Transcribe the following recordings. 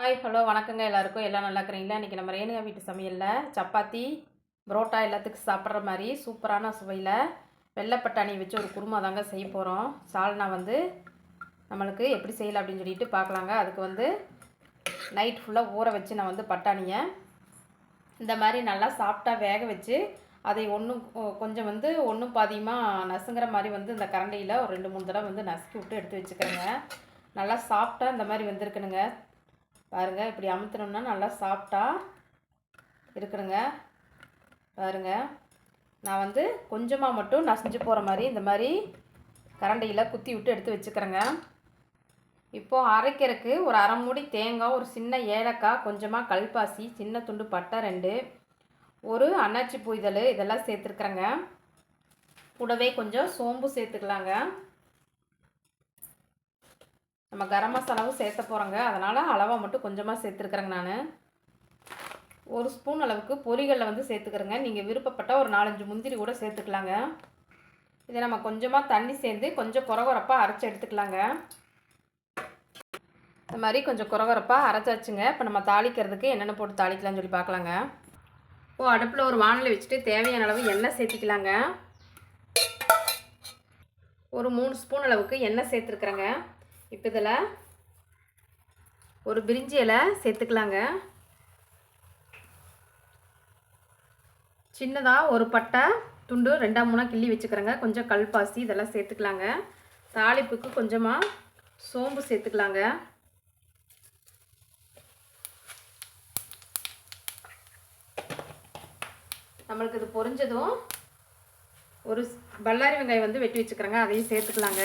Hi hello வணக்கங்க எல்லாருக்கும். எல்லாம் நல்லா இருக்கிறீங்களா? இன்றைக்கி நம்ம ரேணுகா வீட்டு சமையலில் சப்பாத்தி புரோட்டா எல்லாத்துக்கும் சாப்பிட்ற மாதிரி சூப்பரான சுவையில் வெள்ளைப்பட்டாணி வச்சு ஒரு குருமா தாங்க செய்ய போகிறோம் சால்னா வந்து நம்மளுக்கு எப்படி செய்யலாம் அப்படின்னு சொல்லிட்டு பார்க்கலாங்க. அதுக்கு வந்து நைட் ஃபுல்லாக ஊற வச்சு நான் வந்து பட்டாணியை இந்த மாதிரி நல்லா சாப்பிட்டா வேக வச்சு அதை ஒன்றும் கொஞ்சம் வந்து ஒன்றும் பாதியமாக நசுங்கிற மாதிரி வந்து இந்த கரண்டியில் ஒரு ரெண்டு மூணு தடவை வந்து நசுக்கி விட்டு எடுத்து வச்சுக்கிறேங்க. நல்லா சாப்பிட்டா இந்த மாதிரி வந்திருக்கணுங்க. பாருங்கள் இப்படி அமுத்தினோம்னா நல்லா சாப்பிட்டா இருக்கணுங்க. பாருங்க நான் வந்து கொஞ்சமாக மட்டும் நசிஞ்சு போகிற மாதிரி இந்த மாதிரி கரண்டியில் குத்தி விட்டு எடுத்து வச்சுக்கிறேங்க. இப்போது அரைக்கிறதுக்கு ஒரு அரை மூடி தேங்காய் ஒரு சின்ன ஏலக்காய் கொஞ்சமாக கல்பாசி சின்ன துண்டு பட்டை ரெண்டு ஒரு அன்னாச்சி பூ இதழ் இதெல்லாம் சேர்த்துருக்குறேங்க. கூடவே கொஞ்சம் சோம்பு சேர்த்துக்கலாங்க. நம்ம கரம் மசாலாவும் சேர்த்த போகிறோங்க அதனால் அளவாக மட்டும் கொஞ்சமாக சேர்த்துருக்குறேங்க நான். ஒரு ஸ்பூன் அளவுக்கு பொரிகளில் வந்து சேர்த்துக்கிறேங்க. நீங்கள் விருப்பப்பட்டால் ஒரு நாலஞ்சு முந்திரி கூட சேர்த்துக்கலாங்க. இதை நம்ம கொஞ்சமாக தண்ணி சேர்ந்து கொஞ்சம் குறகுறப்பாக அரைச்சி எடுத்துக்கலாங்க. இந்த மாதிரி கொஞ்சம் குறகுறப்பாக அரைச்சாச்சுங்க. இப்போ நம்ம தாளிக்கிறதுக்கு என்னென்ன போட்டு தாளிக்கலாம்னு சொல்லி பார்க்கலாங்க. ஓ அடுப்பில் ஒரு வானலை வச்சுட்டு தேவையான அளவு எண்ணெய் சேர்த்திக்கலாங்க. ஒரு மூணு ஸ்பூன் அளவுக்கு எண்ணெய் சேர்த்துருக்குறேங்க. இப்போ இதில் ஒரு பிரிஞ்சி இலை சேர்த்துக்கலாங்க. சின்னதாக ஒரு பட்டை துண்டு ரெண்டாம் மூணாக கிள்ளி வச்சுக்கிறேங்க. கொஞ்சம் கல்பாசி இதெல்லாம் சேர்த்துக்கலாங்க. தாளிப்புக்கு கொஞ்சமாக சோம்பு சேர்த்துக்கலாங்க. நம்மளுக்கு இது பொரிஞ்சதும் ஒரு பல்லாரி வெங்காயம் வந்து வெட்டி வச்சுக்கிறேங்க. அதையும் சேர்த்துக்கலாங்க.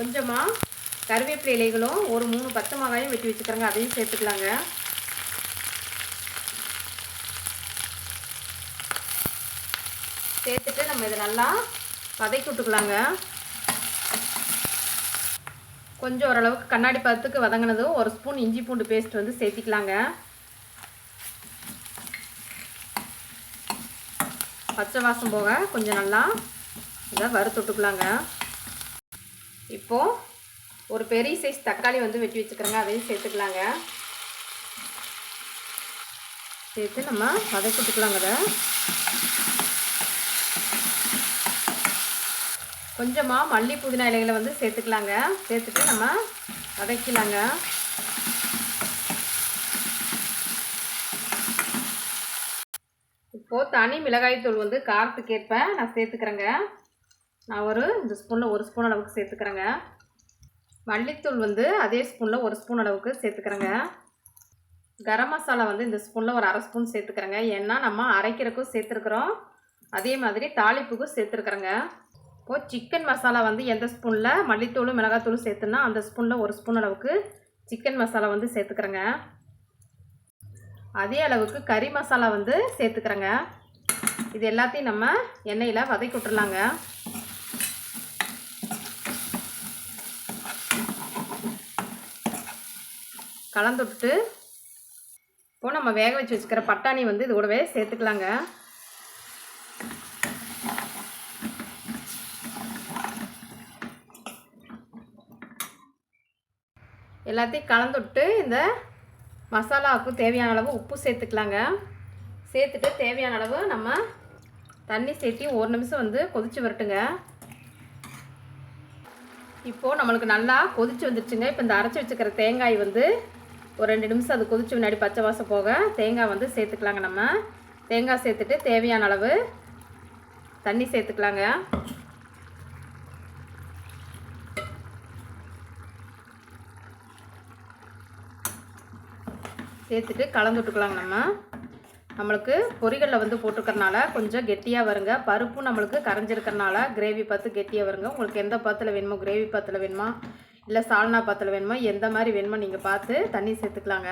கொஞ்சமாக கருவேப்பிலை இலைகளும் ஒரு மூணு பச்சை மிளகாயும் வெட்டி வச்சுக்கிறேங்க. அதையும் சேர்த்துக்கலாங்க. சேர்த்துட்டு நம்ம இதை நல்லா வதக்கி விட்டுக்கலாங்க. கொஞ்சம் ஓரளவுக்கு கண்ணாடி பதத்துக்கு வதங்கினதும் ஒரு ஸ்பூன் இஞ்சி பூண்டு பேஸ்ட் வந்து சேர்த்திக்கலாங்க. பச்சை வாசம் போக கொஞ்சம் நல்லா இதை வறுத்து விட்டுக்கலாங்க. இப்போது ஒரு பெரிய சைஸ் தக்காளி வந்து வெட்டி வச்சுக்கிறோங்க. அதையும் சேர்த்துக்கலாங்க. சேர்த்து நம்ம வதக்கிட்டுக்கலாங்க அதை. கொஞ்சமாக மல்லி புதினா இலைகளை வந்து சேர்த்துக்கலாங்க. சேர்த்துட்டு நம்ம வதக்கலாங்க. இப்போது தனி மிளகாய்த்தூள் வந்து காரத்துக்கேற்ப நான் சேர்த்துக்கிறேங்க. நான் ஒரு இந்த ஸ்பூனில் ஒரு ஸ்பூன் அளவுக்கு சேர்த்துக்கிறேங்க. மல்லித்தூள் வந்து அதே ஸ்பூனில் ஒரு ஸ்பூன் அளவுக்கு சேர்த்துக்கிறேங்க. கரம் மசாலா வந்து இந்த ஸ்பூனில் ஒரு அரை ஸ்பூன் சேர்த்துக்கிறேங்க. ஏன்னா நம்ம அரைக்கிறதுக்கும் சேர்த்துருக்குறோம். அதே மாதிரி தாளிப்புக்கும் சேர்த்துருக்குறேங்க. இப்போது சிக்கன் மசாலா வந்து எந்த ஸ்பூனில் மல்லித்தூளும் மிளகாத்தூளும் சேர்த்துனா அந்த ஸ்பூனில் ஒரு ஸ்பூன் அளவுக்கு சிக்கன் மசாலா வந்து சேர்த்துக்கிறேங்க. அதே அளவுக்கு கறி மசாலா வந்து சேர்த்துக்கிறேங்க. இது எல்லாத்தையும் நம்ம எண்ணெயில் வதக்கி விட்டுருலாங்க கலந்து விட்டுட்டு இப்போது நம்ம வேக வச்சு வச்சுக்கிற பட்டாணி வந்து இது கூடவே சேர்த்துக்கலாங்க. எல்லாத்தையும் கலந்து விட்டு இந்த மசாலாவுக்கு தேவையான அளவு உப்பு சேர்த்துக்கலாங்க. சேர்த்துட்டு தேவையான அளவு நம்ம தண்ணி சேர்த்தி ஒரு நிமிஷம் வந்து கொதித்து வரட்டுங்க. இப்போது நம்மளுக்கு நல்லா கொதிச்சு வந்துடுச்சுங்க இப்போ இந்த அரைச்சி வச்சுக்கிற தேங்காய் வந்து ஒரு ரெண்டு நிமிஷம் அது கொதிச்சு முன்னாடி பச்சை வாசம் போக தேங்காய் வந்து சேர்த்துக்கலாங்க நம்ம. தேங்காய் சேர்த்துட்டு தேவையான அளவு தண்ணி சேர்த்துக்கலாங்க. சேர்த்துட்டு கலந்து விட்டுக்கலாங்க நம்ம. நம்மளுக்கு பொரிகளில் வந்து போட்டுக்கிறனால கொஞ்சம் கெட்டியாக வருங்க. பருப்பும் நம்மளுக்கு கரைஞ்சிருக்கிறனால கிரேவி பார்த்து கெட்டியாக வருங்க. உங்களுக்கு எந்த பாத்தில் வேணுமோ கிரேவி பாத்தில் வேணுமா இல்லை சால்னா பாத்தில் வேணுமோ? எந்த மாதிரி வேணுமோ நீங்கள் பார்த்து தண்ணி சேர்த்துக்கலாங்க.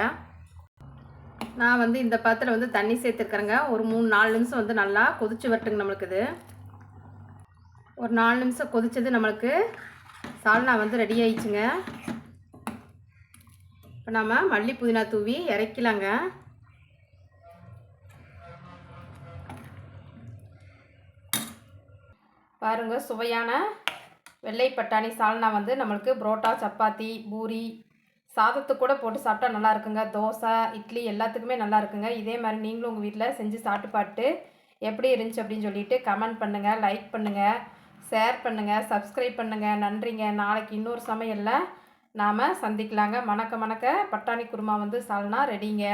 நான் வந்து இந்த பாத்தில் வந்து தண்ணி சேர்த்துருக்குறேங்க ஒரு மூணு நாலு நிமிஷம் வந்து நல்லா கொதிச்சு வரட்டுங்க நம்மளுக்கு இது. ஒரு நாலு நிமிஷம் கொதிச்சது நம்மளுக்கு சால்னா வந்து ரெடி ஆயிடுச்சுங்க. இப்போ நம்ம மல்லி புதினா தூவி இறக்கலாங்க. பாருங்கள் சுவையான வெள்ளை பட்டாணி சால்னா வந்து நம்மளுக்கு புரோட்டா சப்பாத்தி பூரி சாதத்துக்கு கூட போட்டு சாப்பிட்டா நல்லா இருக்குங்க. தோசை இட்லி எல்லாத்துக்குமே நல்லா இருக்குங்க. இதே மாதிரி நீங்களும் உங்கள் வீட்டில் செஞ்சு சாப்பிட்டு பாட்டு எப்படி இருந்துச்சு அப்படின்னு சொல்லிட்டு கமெண்ட் பண்ணுங்கள் லைக் பண்ணுங்கள் ஷேர் பண்ணுங்கள் சப்ஸ்கிரைப் பண்ணுங்கள் நன்றிங்க. நாளைக்கு இன்னொரு சமையலில் நாம் சந்திக்கலாங்க. மணக்க மணக்க பட்டாணி குருமா வந்து சால்னா ரெடிங்க